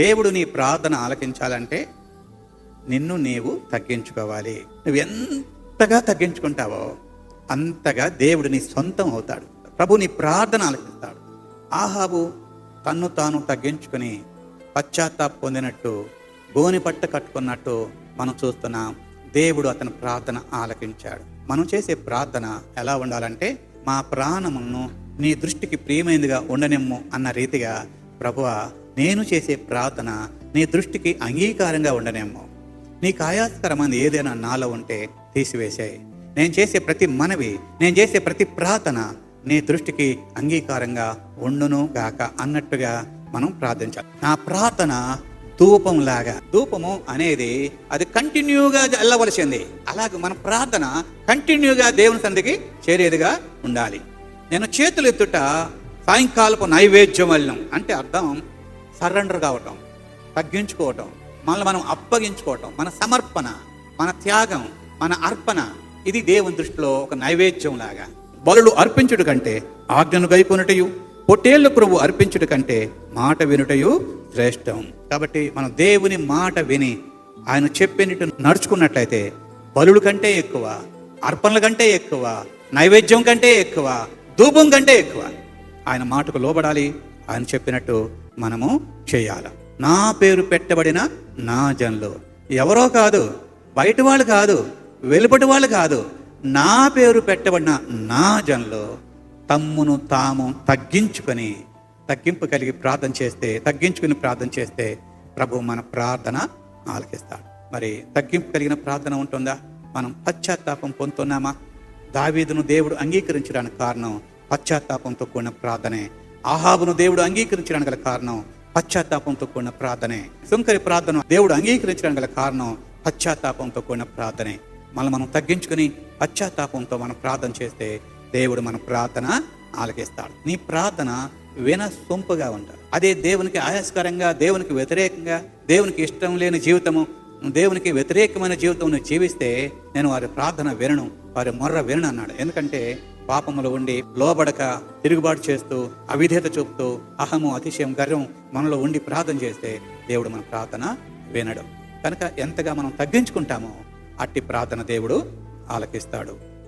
దేవుడు నీ ప్రార్థన ఆలకించాలంటే నిన్ను నీవు తగ్గించుకోవాలి. నువ్వు ఎంతగా తగ్గించుకుంటావో అంతగా దేవుడు నీ సొంతం అవుతాడు. ప్రభు నీ ప్రార్థన ఆలకిస్తాడు. ఆహాబు తన్ను తాను తగ్గించుకుని పశ్చాత్తాప పొందినట్టు గోని పట్ట కట్టుకున్నట్టు మనం చూస్తున్నాం దేవుడు అతని ప్రార్థన ఆలకించాడు. మనం చేసే ప్రార్థన ఎలా ఉండాలంటే మా ప్రాణమును నీ దృష్టికి ప్రియమైనదిగా ఉండనిమ్ము అన్న రీతిగా ప్రభువ నేను చేసే ప్రార్థన నీ దృష్టికి అంగీకారంగా ఉండనేమో. నీకు ఆయాస్కరమైనది ఏదైనా నాలో ఉంటే తీసివేసాయి నేను చేసే ప్రతి మనవి నేను చేసే ప్రతి ప్రార్థన నీ దృష్టికి అంగీకారంగా ఉండును గాక అన్నట్టుగా మనం ప్రార్థించాలి. నా ప్రార్థన ధూపం లాగా ధూపము అనేది అది కంటిన్యూగా వెళ్ళవలసింది అలాగే మన ప్రార్థన కంటిన్యూగా దేవుని సందికి చేరేదిగా ఉండాలి. నేను చేతులు ఎత్తుట సాయంకాలపు నైవేద్యం వెళ్ళం అంటే అర్థం సరెండర్ కావటం తగ్గించుకోవటం మనల్ని మనం అప్పగించుకోవటం మన సమర్పణ మన త్యాగం మన అర్పణ ఇది దేవుని దృష్టిలో ఒక నైవేద్యం లాగా. బలులు అర్పించుట కంటే ఆజ్ఞను గైకొనుటయు పొట్టేళ్ళ ప్రభు అర్పించుట కంటే మాట వినుటయు శ్రేష్టం. కాబట్టి మనం దేవుని మాట విని ఆయన చెప్పినట్టు నడుచుకున్నట్లయితే బలుడు కంటే ఎక్కువ అర్పణల కంటే ఎక్కువ నైవేద్యం కంటే ఎక్కువ ధూపం కంటే ఎక్కువ ఆయన మాటకు లోబడాలి ఆయన చెప్పినట్టు మనము చేయాలి. నా పేరు పెట్టబడిన నా జన్లు. ఎవరో కాదు బయట వాళ్ళు కాదు వెలుపటి వాళ్ళు కాదు నా పేరు పెట్టబడిన నా జన్లు తమ్మును తాము తగ్గించుకొని తగ్గింపు కలిగి ప్రార్థన చేస్తే తగ్గించుకుని ప్రార్థన చేస్తే ప్రభు మన ప్రార్థన ఆలకిస్తాడు. మరి తగ్గింపు కలిగిన ప్రార్థన ఉంటుందా? మనం పశ్చాత్తాపం పొందుతున్నామా? దావీదును దేవుడు అంగీకరించడానికి కారణం పశ్చాత్తాపంతో కూడిన ప్రార్థనే. ఆహాబును దేవుడు అంగీకరించడానికి గల కారణం పశ్చాత్తాపంతో కూడిన ప్రార్థనే. సుంకరి ప్రార్థన దేవుడు అంగీకరించడానికి గల కారణం పశ్చాత్తాపంతో కూడిన ప్రార్థనే. మనం మనం తగ్గించుకుని పశ్చాత్తాపంతో మనం ప్రార్థన చేస్తే దేవుడు మన ప్రార్థన ఆలకిస్తాడు. నీ ప్రార్థన విన సొంపుగా ఉంటాడు అదే దేవునికి ఆయాస్కరంగా దేవునికి వ్యతిరేకంగా దేవునికి ఇష్టం లేని జీవితము దేవునికి వ్యతిరేకమైన జీవితం నువ్వు జీవిస్తే నేను వారి ప్రార్థన వినను వారి మొర్ర వినను అన్నాడు. ఎందుకంటే పాపములు ఉండి లోబడక తిరుగుబాటు చేస్తూ అవిధేత చూపుతూ అహము అతిశయం గర్వం మనలో ఉండి ప్రార్థన చేస్తే దేవుడు మన ప్రార్థన వినడం. కనుక ఎంతగా మనం తగ్గించుకుంటామో అట్టి ప్రార్థన దేవుడు ఆలకిస్తాడు.